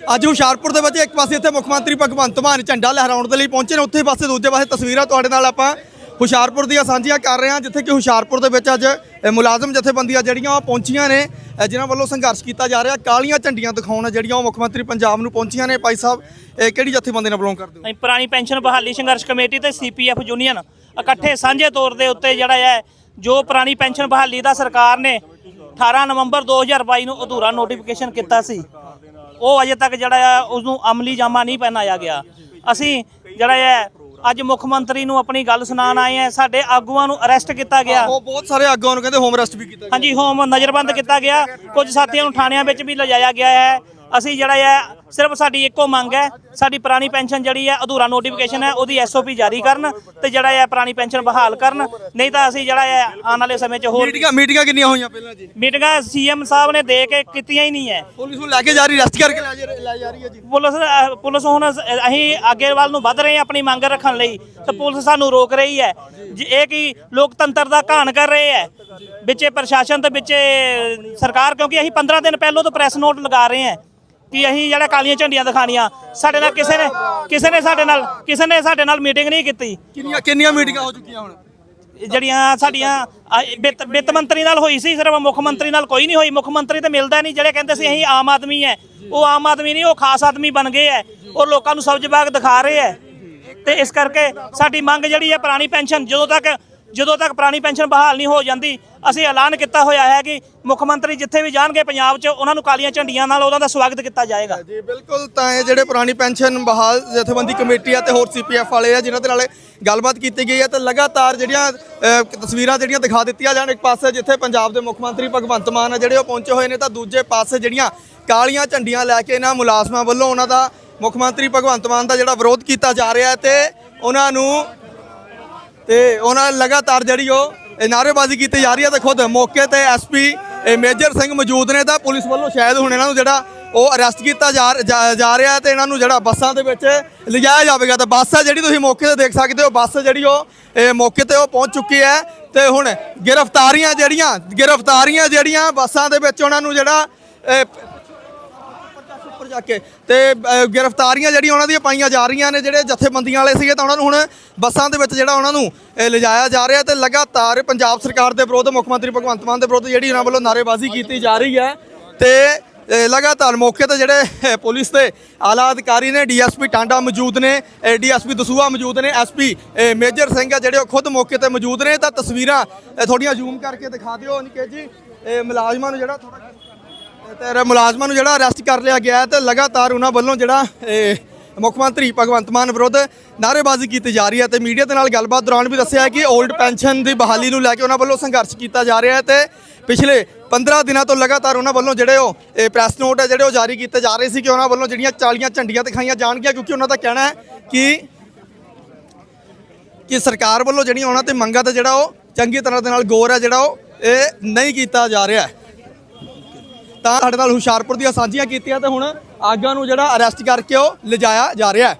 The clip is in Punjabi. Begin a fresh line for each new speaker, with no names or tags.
ਅੱਜ ਹੁਸ਼ਿਆਰਪੁਰ ਦੇ ਵਿੱਚ ਇੱਕ ਪਾਸੇ ਇੱਥੇ ਮੁੱਖ ਮੰਤਰੀ ਭਗਵੰਤ ਮਾਨ ਝੰਡਾ ਲਹਿਰਾਉਣ ਦੇ ਲਈ ਪਹੁੰਚੇ ਨੇ, ਉੱਥੇ ਪਾਸੇ ਦੂਜੇ ਪਾਸੇ ਤਸਵੀਰਾਂ ਤੁਹਾਡੇ ਨਾਲ ਆਪਾਂ ਹੁਸ਼ਿਆਰਪੁਰ ਦੀਆਂ ਸਾਂਝੀਆਂ ਕਰ ਰਹੇ ਹਾਂ, ਜਿੱਥੇ ਕਿ ਹੁਸ਼ਿਆਰਪੁਰ ਦੇ ਵਿੱਚ ਅੱਜ ਮੁਲਾਜ਼ਮ ਜਥੇਬੰਦੀਆਂ ਜਿਹੜੀਆਂ ਉਹ ਪਹੁੰਚੀਆਂ ਨੇ ਜਿਨ੍ਹਾਂ ਵੱਲੋਂ ਸੰਘਰਸ਼ ਕੀਤਾ ਜਾ ਰਿਹਾ। ਕਾਲੀਆਂ ਝੰਡੀਆਂ ਦਿਖਾਉਣ ਜਿਹੜੀਆਂ ਉਹ ਮੁੱਖ ਮੰਤਰੀ ਪੰਜਾਬ ਨੂੰ ਪਹੁੰਚੀਆਂ ਨੇ। ਭਾਈ ਸਾਹਿਬ, ਇਹ ਕਿਹੜੀ ਜਥੇਬੰਦੀ ਨਾਲ ਬਿਲੋਂਗ ਕਰਦੇ ਹੋ?
ਪੁਰਾਣੀ ਪੈਨਸ਼ਨ ਬਹਾਲੀ ਸੰਘਰਸ਼ ਕਮੇਟੀ ਤੇ ਸੀਪੀਐਫ ਯੂਨੀਅਨ, ਇਕੱਠੇ ਸਾਂਝੇ ਤੌਰ ਦੇ ਉੱਤੇ ਜਿਹੜਾ ਹੈ, ਜੋ ਪੁਰਾਣੀ ਪੈਨਸ਼ਨ ਬਹਾਲੀ ਦਾ ਸਰਕਾਰ ਨੇ 18 ਨਵੰਬਰ 2022 ਨੂੰ ਅਧੂਰਾ ਨੋਟੀਫਿਕੇਸ਼ਨ ਕੀਤਾ ਸੀ। ਉਹ ਅਜੇ ਤੱਕ ਜਿਹੜਾ ਹੈ ਉਸ ਨੂੰ ਅਮਲੀ ਜਾਮਾ ਨਹੀਂ ਪਹਿਨਾਇਆ ਗਿਆ। ਅਸੀਂ ਜਿਹੜਾ ਹੈ ਅੱਜ ਮੁੱਖ ਮੰਤਰੀ ਨੂੰ ਆਪਣੀ ਗੱਲ ਸੁਣਾਉਣ ਆਏ ਹਾਂ ਸਾਡੇ ਆਗੂਆਂ ਨੂੰ ਅਰੈਸਟ ਕੀਤਾ ਗਿਆ।
ਉਹ ਬਹੁਤ ਸਾਰੇ ਆਗੂਆਂ ਨੂੰ ਕਹਿੰਦੇ ਹੋਮ ਅਰੈਸਟ ਵੀ ਕੀਤਾ ਗਿਆ।
ਹਾਂਜੀ ਹੋਮ ਨਜ਼ਰਬੰਦ ਕੀਤਾ ਗਿਆ। ਕੁਝ ਸਾਥੀਆਂ ਨੂੰ ਥਾਣਿਆਂ ਵਿੱਚ ਵੀ ਲਿਜਾਇਆ ਗਿਆ ਹੈ। ਅਸੀਂ ਜਿਹੜਾ ਹੈ ਸਿਰਫ ਸਾਡੀ ਇੱਕੋ ਮੰਗ ਹੈ ਸਾਡੀ ਪੁਰਾਣੀ ਪੈਨਸ਼ਨ ਜਿਹੜੀ ਹੈ ਅਧੂਰਾ ਨੋਟੀਫਿਕੇਸ਼ਨ ਹੈ ਉਹਦੀ ਐਸਓਪੀ ਜਾਰੀ ਕਰਨ ਤੇ ਜਿਹੜਾ ਹੈ ਪੁਰਾਣੀ ਪੈਨਸ਼ਨ ਬਹਾਲ ਕਰਨ। ਨਹੀਂ ਤਾਂ ਅਸੀਂ ਜਿਹੜਾ ਹੈ ਆਉਣ ਵਾਲੇ ਸਮੇਂ 'ਚ ਹੋਰ
ਮੀਟਿੰਗਾਂ ਮੀਟਿੰਗਾਂ ਕਿੰਨੀਆਂ ਹੋਈਆਂ ਪਹਿਲਾਂ ਜੀ?
ਮੀਟਿੰਗਾਂ ਸੀਐਮ ਸਾਹਿਬ ਨੇ ਦੇ ਕੇ ਕੀਤੀਆਂ ਹੀ ਨਹੀਂ ਹੈ।
ਪੁਲਿਸ ਨੂੰ ਲੈ ਕੇ ਜਾ ਰਹੀ ਅਰੈਸਟ ਕਰਕੇ ਲੈ ਜਾ- ਲੈ ਜਾ ਰਹੀ ਹੈ ਜੀ।
ਪੁਲਿਸ ਅਹ, ਪੁਲਿਸ ਹੁਣ ਅਸ- ਅਸੀਂ ਅੱਗੇ ਵੱਲ ਨੂੰ ਵੱਧ ਰਹੇ ਹਾਂ ਆਪਣੀ ਮੰਗ ਰੱਖਣ ਲਈ ਤੇ ਪੁਲਿਸ ਸਾਨੂੰ ਰੋਕ ਰਹੀ ਹੈ। ਜੀ ਇਹ ਕੀ ਲੋਕਤੰਤਰ ਦਾ ਘਾਣ ਕਰ ਰਹੇ ਹੈ। ਵਿੱਚੇ ਪ੍ਰਸ਼ਾਸਨ ਤੇ ਵਿੱਚੇ ਸਰਕਾਰ ਕਿਉਂਕਿ ਅਸੀਂ 15 ਦਿਨ ਪਹਿਲਾਂ ਤੋਂ ਪ੍ਰੈਸ ਨੋਟ ਲਗਾ ਰਹੇ ਹਾਂ। ਕਿ ਅਸੀਂ ਜਿਹੜਾ ਕਾਲੀਆਂ ਝੰਡੀਆਂ ਦਿਖਾਣੀਆਂ ਸਾਡੇ ਨਾਲ ਕਿਸੇ ਨੇ ਕਿਸੇ ਨੇ ਸਾਡੇ ਨਾਲ ਕਿਸੇ ਨੇ ਸਾਡੇ ਨਾਲ ਮੀਟਿੰਗ ਨਹੀਂ ਕੀਤੀ।
ਕਿੰਨੀਆਂ ਕਿੰਨੀਆਂ ਮੀਟਿੰਗਾਂ ਹੋ ਚੁੱਕੀਆਂ ਹੁਣ?
ਜਿਹੜੀਆਂ ਸਾਡੀਆਂ ਵਿੱਤ ਵਿੱਤ ਮੰਤਰੀ ਨਾਲ ਹੋਈ ਸੀ ਸਿਰਫ ਮੁੱਖ ਮੰਤਰੀ ਨਾਲ ਕੋਈ ਨਹੀਂ ਹੋਈ। ਮੁੱਖ ਮੰਤਰੀ ਤੇ ਮਿਲਦਾ ਨਹੀਂ ਜਿਹੜੇ ਕਹਿੰਦੇ ਸੀ ਅਸੀਂ ਆਮ ਆਦਮੀ ਹੈ ਉਹ ਆਮ ਆਦਮੀ ਨਹੀਂ ਉਹ ਖਾਸ ਆਦਮੀ ਬਣ ਗਏ ਹੈ ਉਹ ਲੋਕਾਂ ਨੂੰ ਸਬਜ਼ ਬਾਗ ਦਿਖਾ ਰਹੇ ਹੈ ਤੇ ਇਸ ਕਰਕੇ ਸਾਡੀ ਮੰਗ ਜਿਹੜੀ ਹੈ ਪੁਰਾਣੀ ਪੈਨਸ਼ਨ ਜਦੋਂ ਤੱਕ ਜਦੋਂ ਤੱਕ ਪੁਰਾਣੀ ਪੈਨਸ਼ਨ ਬਹਾਲ ਨਹੀਂ ਹੋ ਜਾਂਦੀ, ਅਸੀਂ ਐਲਾਨ ਕੀਤਾ ਹੋਇਆ ਹੈ ਕਿ ਮੁੱਖ ਮੰਤਰੀ ਜਿੱਥੇ ਵੀ ਜਾਣਗੇ ਪੰਜਾਬ 'ਚ, ਉਹਨਾਂ ਨੂੰ ਕਾਲੀਆਂ ਝੰਡੀਆਂ ਨਾਲ ਉਹਨਾਂ ਦਾ ਸਵਾਗਤ ਕੀਤਾ ਜਾਏਗਾ।
ਜੀ, ਬਿਲਕੁਲ, ਤਾਂ ਇਹ ਜਿਹੜੇ ਪੁਰਾਣੀ ਪੈਨਸ਼ਨ ਬਹਾਲ ਜਥੇਬੰਦੀ ਕਮੇਟੀ ਆ ਤੇ ਹੋਰ ਸੀਪੀਐਫ ਵਾਲੇ ਆ, ਜਿਨ੍ਹਾਂ ਦੇ ਨਾਲ ਗੱਲਬਾਤ ਕੀਤੀ ਗਈ ਹੈ ਤੇ ਲਗਾਤਾਰ ਜਿਹੜੀਆਂ ਤਸਵੀਰਾਂ ਜਿਹੜੀਆਂ ਦਿਖਾ ਦਿੱਤੀਆਂ ਜਾਣ, ਇੱਕ ਪਾਸੇ ਜਿੱਥੇ ਪੰਜਾਬ ਦੇ ਮੁੱਖ ਮੰਤਰੀ ਭਗਵੰਤ ਮਾਨ ਆ, ਜਿਹੜੇ ਉਹ ਪਹੁੰਚੇ ਹੋਏ ਨੇ, ਤਾਂ ਦੂਜੇ ਪਾਸੇ ਜਿਹੜੀਆਂ ਕਾਲੀਆਂ ਝੰਡੀਆਂ ਲੈ ਕੇ ਇਹਨਾਂ ਮੁਲਾਜ਼ਮਾਂ ਵੱਲੋਂ ਉਹਨਾਂ ਦਾ ਮੁੱਖ ਮੰਤਰੀ ਭਗਵੰਤ ਮਾਨ ਦਾ ਜਿਹੜਾ ਵਿਰੋਧ ਕੀਤਾ ਜਾ ਰਿਹਾ ਹੈ, ਤੇ ਉਹਨਾਂ ਨੂੰ ਤੇ ਉਹਨਾਂ ਲਗਾਤਾਰ ਜਿਹੜੀ ਉਹ ਇਹ ਨਾਅਰੇਬਾਜ਼ੀ ਕੀਤੀ ਜਾ ਰਹੀ ਹੈ ਤੇ ਖੁਦ ਮੌਕੇ ਤੇ ਐਸਪੀ ਮੇਜਰ ਸਿੰਘ ਮੌਜੂਦ ਨੇ ਤਾਂ ਪੁਲਿਸ ਵੱਲੋਂ ਸ਼ਾਇਦ ਹੁਣ ਇਹਨਾਂ ਨੂੰ ਜਿਹੜਾ ਉਹ ਅਰੈਸਟ ਕੀਤਾ ਜਾ ਜਾ- ਜਾ ਰਿਹਾ ਹੈ ਤੇ ਇਹਨਾਂ ਨੂੰ ਜਿਹੜਾ ਬੱਸਾਂ ਦੇ ਵਿੱਚ ਲਿਜਾਇਆ ਜਾਵੇਗਾ। ਤਾਂ ਬੱਸ ਹੈ ਜਿਹੜੀ ਤੁਸੀਂ ਮੌਕੇ ਤੇ ਦੇਖ ਸਕਦੇ ਹੋ, ਬੱਸ ਜਿਹੜੀ ਉਹ, ਇਹ ਮੌਕੇ ਤੇ ਉਹ ਪਹੁੰਚ ਚੁੱਕੀ ਹੈ ਤੇ ਹੁਣ ਗ੍ਰਿਫਤਾਰੀਆਂ ਜਿਹੜੀਆਂ ਗ੍ਰਿਫਤਾਰੀਆਂ ਜਿਹੜੀਆਂ ਬੱਸਾਂ ਦੇ ਵਿੱਚ ਉਹਨਾਂ ਨੂੰ ਜਿਹੜਾ ਜਾ ਕੇ। ਤੇ ਅ, ਗ੍ਰਿਫਤਾਰੀਆਂ ਜਿਹੜੀਆਂ ਉਹਨਾਂ ਦੀਆਂ ਪਾਈਆਂ ਜਾ ਰਹੀਆਂ ਨੇ ਜਿਹੜੇ ਜਥੇਬੰਦੀਆਂ ਵਾਲੇ ਸੀਗੇ ਤਾਂ ਉਹਨਾਂ ਨੂੰ ਹੁਣ ਬੱਸਾਂ ਦੇ ਵਿੱਚ ਜਿਹੜਾ ਉਹਨਾਂ ਨੂੰ ਅ, ਲਿਜਾਇਆ ਜਾ ਰਿਹਾ ਤੇ ਲਗਾਤਾਰ ਪੰਜਾਬ ਸਰਕਾਰ ਦੇ ਵਿਰੁੱਧ ਮੁੱਖ ਮੰਤਰੀ ਭਗਵੰਤ ਮਾਨ ਦੇ ਵਿਰੁੱਧ ਜਿਹੜੀ ਉਹਨਾਂ ਵੱਲੋਂ ਨਾਅਰੇਬਾਜ਼ੀ ਕੀਤੀ ਜਾ ਰਹੀ ਹੈ। ਤੇ ਅ, ਲਗਾਤਾਰ ਮੌਕੇ ਤੇ ਜਿਹੜੇ ਅ, ਪੁਲਿਸ ਦੇ ਆਲਾ ਅਧਿਕਾਰੀ ਨੇ ਡੀਐਸਪੀ ਟਾਂਡਾ ਮੌਜੂਦ ਨੇ ਡੀਐਸਪੀ ਦਸੂਆ ਮੌਜੂਦ ਨੇ ਐਸਪੀ ਮੇਜਰ ਸਿੰਘ ਆ ਜਿਹੜੇ ਉਹ ਖੁਦ ਮੌਕੇ ਤੇ ਮੌਜੂਦ ਨੇ। ਤਾਂ ਤਸਵੀਰਾਂ ਅ, ਥੋੜੀਆਂ ਜ਼ੂਮ ਕਰਕੇ ਦਿਖਾ ਦਿਓ ਨਿਕੇ ਜੀ। ਇਹ ਮੁਲਾਜ਼ਮਾਂ ਨੂੰ ਜਿਹੜਾ ਥੋੜਾ ਤੇ ਮੁਲਾਜ਼ਮਾਂ ਨੂੰ ਜਿਹੜਾ ਅਰੈਸਟ ਕਰ ਲਿਆ ਗਿਆ ਹੈ ਤੇ ਲਗਾਤਾਰ ਉਹਨਾਂ ਵੱਲੋਂ ਜਿਹੜਾ ਇਹ, ਮੁੱਖ ਮੰਤਰੀ ਭਗਵੰਤ ਮਾਨ ਵਿਰੁੱਧ ਨਾਅਰੇਬਾਜ਼ੀ ਕੀਤੀ ਜਾ ਰਹੀ ਹੈ ਤੇ ਮੀਡੀਆ ਦੇ ਨਾਲ ਗੱਲਬਾਤ ਦੌਰਾਨ ਵੀ ਦੱਸਿਆ ਕਿ 올ਡ ਪੈਨਸ਼ਨ ਦੀ ਬਹਾਲੀ ਨੂੰ ਲੈ ਕੇ ਉਹਨਾਂ ਵੱਲੋਂ ਸੰਘਰਸ਼ ਕੀਤਾ ਜਾ ਰਿਹਾ ਹੈ ਤੇ ਪਿਛਲੇ 15 ਦਿਨਾਂ ਤੋਂ ਲਗਾਤਾਰ ਉਹਨਾਂ ਵੱਲੋਂ ਜਿਹੜੇ ਉਹ ਇਹ ਪ੍ਰੈਸ ਨੋਟ ਹੈ ਜਿਹੜੇ ਉਹ ਜਾਰੀ ਕੀਤੇ ਜਾ ਰਹੇ ਸੀ ਕਿ ਉਹਨਾਂ ਵੱਲੋਂ ਜਿਹੜੀਆਂ 40 ਝੰਡੀਆਂ ਦਿਖਾਈਆਂ ਜਾਣਗੀਆਂ ਕਿਉਂਕਿ ਉਹਨਾਂ ਦਾ ਕਹਿਣਾ ਹੈ ਕਿ ਕਿ ਸਰਕਾਰ ਵੱਲੋਂ ਜਿਹੜੀਆਂ ਉਹਨਾਂ ਤੇ ਮੰਗਾਂ ਤੇ ਜਿਹੜਾ ਉਹ ਚੰਗੀ ਤਰ੍ਹਾਂ ਦੇ ਨਾਲ ਗੌਰ ਹੈ ਜਿਹੜਾ ਉਹ ਇਹ ਨਹੀਂ ਕੀਤਾ ਜਾ ਰਿਹਾ ਤਾਂ ਸਾਡੇ ਨਾਲ ਹੁਸ਼ਿਆਰਪੁਰ ਦੀਆਂ ਸਾਂਝੀਆਂ ਕੀਤੀਆਂ ਤੇ ਹੁਣ ਆਗਾਂ ਨੂੰ ਜਿਹੜਾ ਅਰੈਸਟ ਕਰਕੇ ਉਹ ਲਿਜਾਇਆ ਜਾ ਰਿਹਾ ਹੈ।